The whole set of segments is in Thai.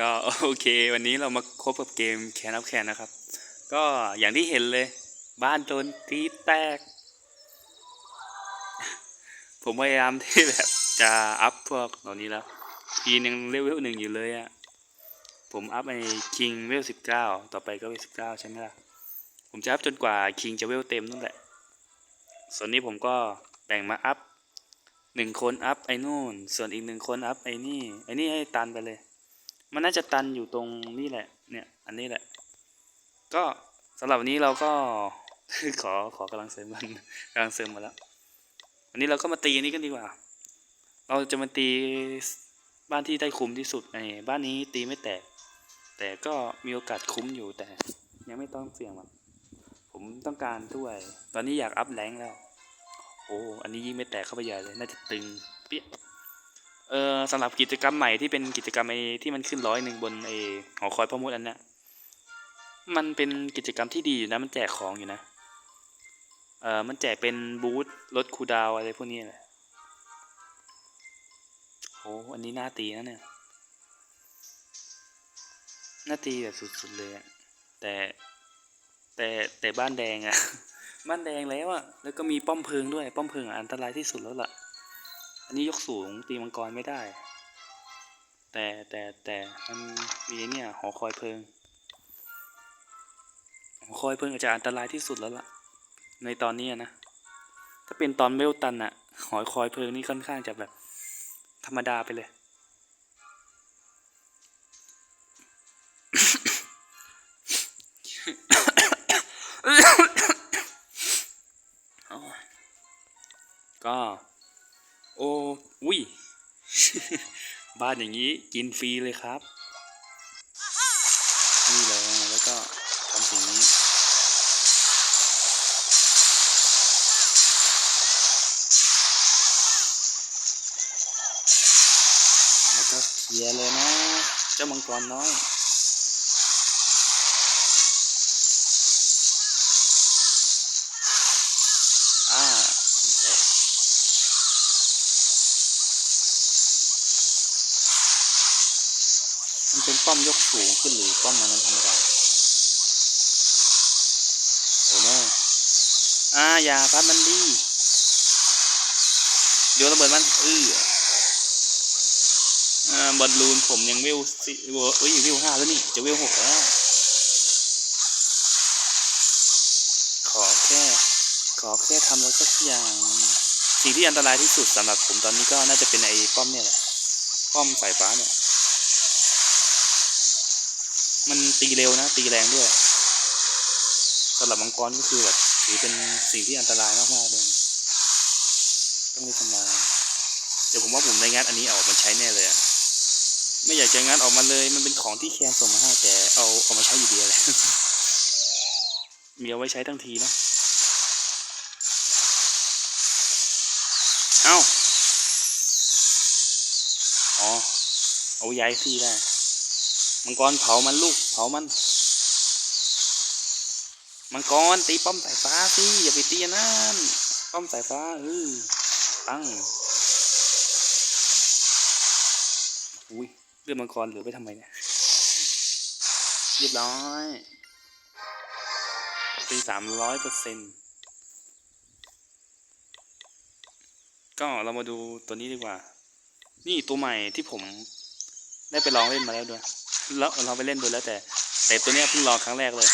ก็โอเค วันนี้เรามาคบกับเกมแคนอัพแคนนะครับ ก็อย่างที่เห็นเลย บ้านโดนตีแตก ผมพยายามที่แบบจะอัพพวกเหล่านี้แล้วพีนยังเลเวลหนึ่งอยู่เลยอะผมอัพไอ้คิงเวลสิบเก้าต่อไปก็เวลสิบเก้าใช่ไหมล่ะ ผมจะอัพจนกว่าคิงจะเวลเต็มนั่นแหละ ส่วนนี้ผมก็แบ่งมาอัพหนึ่งคนอัพไอ้นู่น ส่วนอีกหนึ่งคนอัพไอ้นี่ ไอ้นี่ให้ตันไปเลย มันน่าจะตันอยู่ตรงนี่แหละ เนี่ยอันนี้แหละ ก็สำหรับวันนี้เราก็ขอขอกำลังเสริมมันกำลังเสริมมาแล้ววันนี้เราก็มาตีนี้กันดีกว่า เราจะมาตีบ้านที่ได้คุ้มที่สุดในบ้านนี้ตีไม่แตก แต่ก็มีโอกาสคุ้มอยู่แต่ ยังไม่ต้องเสี่ยงหรอกผมต้องการด้วย ตอนนี้อยากอัพแรงแล้ว โอ้ อันนี้ยิ่งไม่แตกเข้าไปใหญ่เลย น่าจะตึงเปี้ย ออสำหรับกิจกรรมใหม่ที่เป็นกิจกรรมไอ้ที่มันขึ้นร้อยหนึ่งบนไอ้หอคอยพ่อมดอันเนี้ยมันเป็นกิจกรรมที่ดีอยู่นะมันแจกของอยู่นะ เออมันแจกเป็นบูธลดคูดาวอะไรพวกนี้แหละโอ้อันนี้หน่าตีนะเนี่ยหน่าตีแบบสุดๆเลยอะแต่แต่แต่บ้านแดงอะบ้านแดงแล้วอะแล้วก็มีป้อมเพลิงด้วยป้อมเพลิงอะอันตรายที่สุดแล้วล่ะ อันนี้ยกสูงตีมังกรไม่ได้ แต่แต่แต่มันมีเนี่ยหอคอยเพลิง หอคอยเพลิงอาจจะอันตรายที่สุดแล้วล่ะ ในตอนนี้นะ ถ้าเป็นตอนเมลตันอะหอคอยเพลิงนี่ค่อนข้างจะแบบ ธรรมดาไปเลย ก็ อุ้ย บ้านอย่างนี้กินฟรีเลยครับ นี่เลยแล้วก็ทำสิ่งนี้ แล้วก็เคลียร์เลยนะ เจ้ามังกรน้อย อ่าคุณเจ มันเป็นป้อมยกสูงขึ้นหรือป้อมมันนั้นธรรมดาโอ้โนอ่าอย่าพัดมันดีโยนระเบิดมันเอออ่าบอลลูนผมยังเวลสิเอ้ยเวห้าแล้วนี่จะเวหกแล้วขอแค่ขอแค่ทำอะไรสักอย่างสิ่งที่อันตรายที่สุดสำหรับผมตอนนี้ก็น่าจะเป็นไอ้ป้อมเนี่ยแหละป้อมสายฟ้าเนี่ย มันตีเร็วนะ ตีแรงด้วยสำหรับมังกรก็คือแบบถือเป็นสิ่งที่อันตรายมากๆเลยต้องรีบทำลายเดี๋ยวผมว่าผมได้งัดอันนี้ออกมาใช้แน่เลยอะไม่อยากจะงัดออกมาเลย มันเป็นของที่แคนส่งมาให้แต่เอาเอามาใช้อยู่ดีเลยมีเอาไว้ใช้ทั้งทีเนาะเอ้าอ๋อเอาย้ายที่ได้ มังกรเผามันลูกเผามัน มังกรตีป้อมสายฟ้าสิอย่าไปตีนนั่นป้อมสายฟ้าเออตั้งอุ้ยเลือดมังกรเหลือไปทำไมเนี่ยเรียบร้อยตีสามร้อยเปอร์เซ็นต์ก็เรามาดูตัวนี้ดีกว่า นี่ตัวใหม่ที่ผม ได้ไปลองเล่นมาแล้วด้วยเราเราไปเล่นดูแล้วแต่ แต่ตัวเนี้ยเพิ่งลองครั้งแรกเลย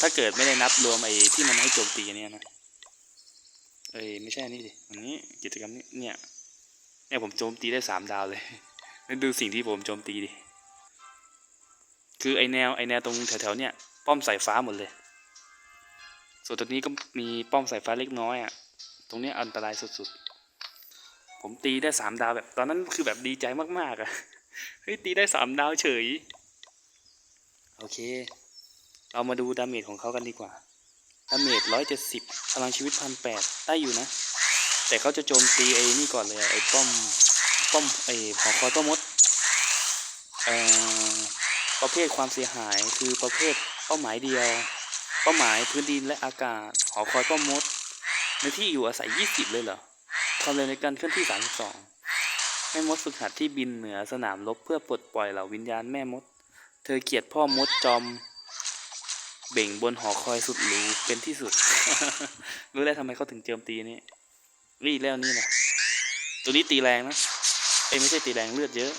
ถ้าเกิดไม่ได้นับรวมไอ้ที่มันให้โจมตีเนี้ยนะเอ้ยไม่ใช่นนี้ดิอันนี้กิจกรรมนี้เนี่ยเนี่ยผมโจมตีได้สามดาวเลยแล้วดูสิ่งที่ผมโจมตีดิคือไอแนวไอแนวตรงแถวๆเนี่ยป้อมสายฟ้าหมดเลย ส่วนตรงนี้ก็มีป้อมสายฟ้าเล็กน้อยอะตรงเนี้ยอันตรายสุดๆ ผมตีได้สามดาวแบบตอนนั้นคือแบบดีใจมากๆอะ เฮ้ยตีได้สามดาวเฉย โอเค เรามาดูดาเมจของเขากันดีกว่า ดาเมจร้อยเจ็ดสิบพลังชีวิตพันแปดได้อยู่นะ แต่เขาจะโจมตีไอ้นี่ก่อนเลยไอ้ป้อม ป้อมไอ้หอคอยป้อมมดเอ่อประเภทความเสียหายคือประเภทเป้าหมายเดียว เป้าหมายพื้นดินและอากาศ หอคอยป้อมมดในที่อยู่อาศัยยี่สิบเลยเหรอความเร็วในการเคลื่อนที่สามสิบสอง แม่มดฝึกหัดที่บินเหนือสนามรบเพื่อปลดปล่อยเหล่าวิญญาณแม่มด เธอเกลียดพ่อมดจอม เบ่งบนหอคอยสุดหรูเป็นที่สุด รู้แล้วทำไมเขาถึงโจมตีนี่นี่แล้วนี่นะตัวนี้ตีแรงนะเอ้ไม่ใช่ตีแรงเลือดเยอะ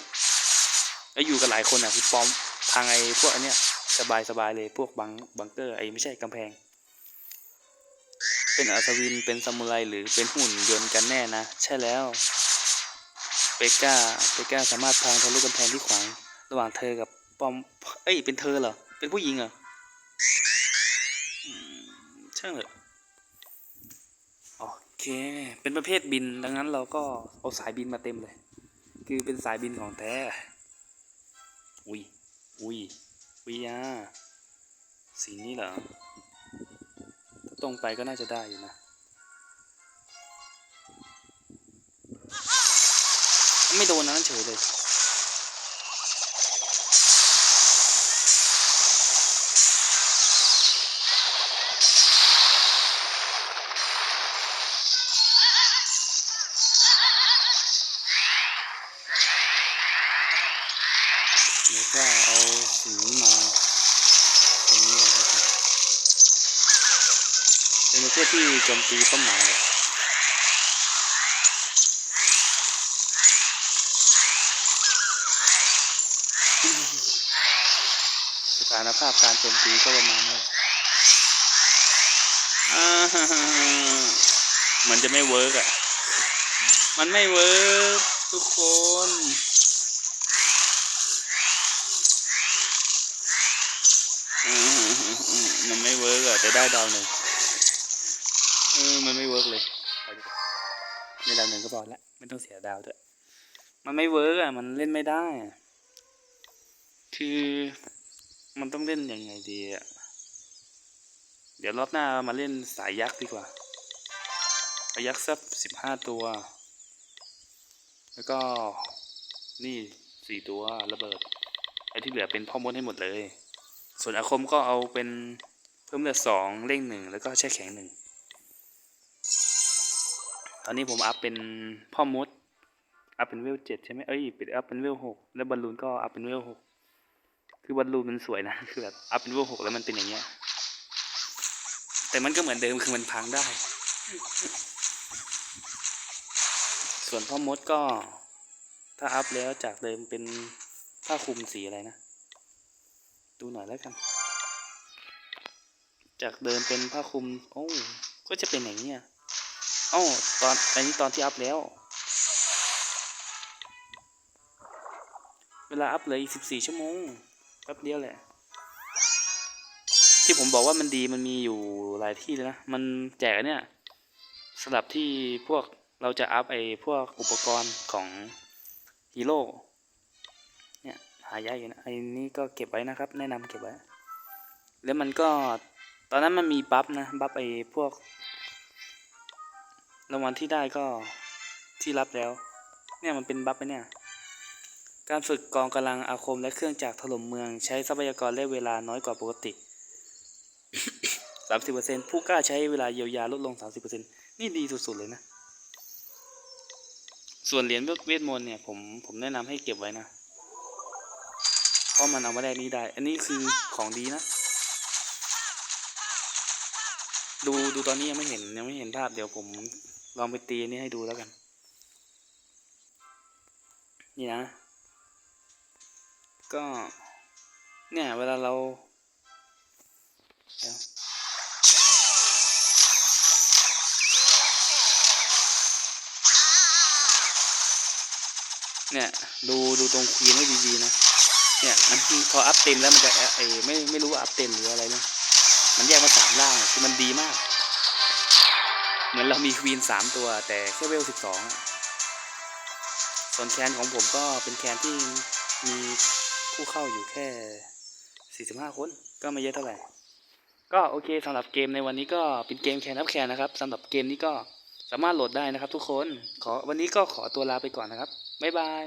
แล้วอยู่กับหลายคนอะคือปอมทางไอ้พวกอันเนี้ยสบายสบายเลยพวกบังบังเกอร์ไอ้ไม่ใช่กำแพง เป็นอัศวินเป็นซามูไรหรือเป็นหุ่นยนต์กันแน่นะ ใช่แล้ว ปก้าเปก้าสามารถพังทะลุกำแพงที่ขวางระหว่างเธอกับปอม เอ้ย เป็นเธอเหรอ เป็นผู้หญิงเหรออืมช่างเถอะโอเค เป็นประเภทบิน ดังนั้นเราก็เอาสายบินมาเต็มเลย คือเป็นสายบินของแท้ อุ้ย อุ้ยวิยาสีนี้เหรอ ถ้าตรงไปก็น่าจะได้อยู่นะ ไม่โดนนั่นเฉยเลยแล้วก็เอาสีมาตรงนี้เลยครับเป็นประเภทที่โจมตีเป้าหมายเลยสถานภาพการโจมตีก็ประมาณนี้เหมือนจะไม่เวิร์กอะ มันไม่เวิร์กทุกคนมันไม่เวิร์กอะแต่ได้ดาวหนึ่งเออมันไม่เวิร์กเลยไปดีกว่าได้ดาวหนึ่งก็พอละไม่ต้องเสียดาวด้วย มันไม่เวิร์กอะ มันเล่นไม่ได้ คือ มันต้องเล่นยังไงดีอะเดี๋ยวรอบหน้ามาเล่นสายยักษ์ดีกว่าอายักษ์สักสิบห้าตัว แล้วก็นี่สี่ตัวระเบิดไอ้ที่เหลือเป็นพ่อมดให้หมดเลย ส่วนอาคมก็เอาเป็นเพิ่มเลือดสองเร่งหนึ่งแล้วก็แช่แข็งหนึ่งตอนนี้ผมอัพเป็นพ่อมดอัพเป็นเวลเจ็ดใช่ไหมเอ้ยป็นอัพเป็นเวลหกแล้วบอลลูนก็อัพเป็นเวลหก คือบอลลูนมันสวยนะ คือแบบอัพเป็นเวหกแล้วมันเป็นอย่างเงี้ย แต่มันก็เหมือนเดิมคือมันพังได้ ส่วนพ่อมดก็ ถ้าอัพแล้วจากเดิมเป็นผ้าคลุมสีอะไรนะ ดูหน่อยแล้วกัน จากเดิมเป็นผ้าคลุม โอ้ก็จะเป็นอย่างนี้ยโอ้ตอนอันนี้ตอนที่อัพแล้ว เวลาอัพเลยอีกสิบสี่ชั่วโมง ป๊บเดียวแหละ ที่ผมบอกว่ามันดีมันมีอยู่หลายที่เลยนะ มันแจกเนี่ยสำหรับที่พวกเราจะอัพไอ้พวกอุปกรณ์ของฮีโร่เนี่ยหายากอยู่นะไอ้นี่ก็เก็บไว้นะครับ แนะนำเก็บไว้ แล้วมันก็ตอนนั้นมันมีบัฟนะบัฟไอ้พวกรางวัลที่ได้ก็ที่รับแล้ว เนี่ยมันเป็นบัฟไปเนี่ย การฝึกกองกำลังอาคมและเครื่องจักรถล่มเมืองใช้ทรัพยากรและเวลาน้อยกว่าปกติ 30%ผู้กล้าใช้เวลาเยียวยาลดลง 30%นี่ดีสุดๆเลยนะ ส่วนเหรียญเวทมนต์เนี่ยผมผมแนะนำให้เก็บไว้นะ เพราะมันเอามาได้นี้ได้ อันนี้คือของดีนะ ดูดูตอนนี้ยังไม่เห็นยังไม่เห็นภาพเดี๋ยวผมลองไปตีนี่ให้ดูแล้วกัน นี่นะ ก็ เนี่ย เวลาเราเดี๋ยวเนี่ย ดูดูตรงควีนให้ดีๆนะ เนี่ยมันพออัพเต็มแล้วมันจะไอไม่ไม่รู้ว่าอัพเต็มหรืออะไรเนี่ยมันแยกมาสามล่างคือมันดีมาก เหมือนเรามีควีนสามตัว แต่แค่เวลสิบสองส่วนแคนของผมก็เป็นแคนที่มี ผู้เข้าอยู่แค่ 45 คน ก็ไม่เยอะเท่าไหร่ ก็โอเคสำหรับเกมในวันนี้ก็เป็นเกมแคนอับแคนนะครับสำหรับเกมนี้ก็สามารถโหลดได้นะครับทุกคนขอวันนี้ก็ขอตัวลาไปก่อนนะครับ บ๊ายบาย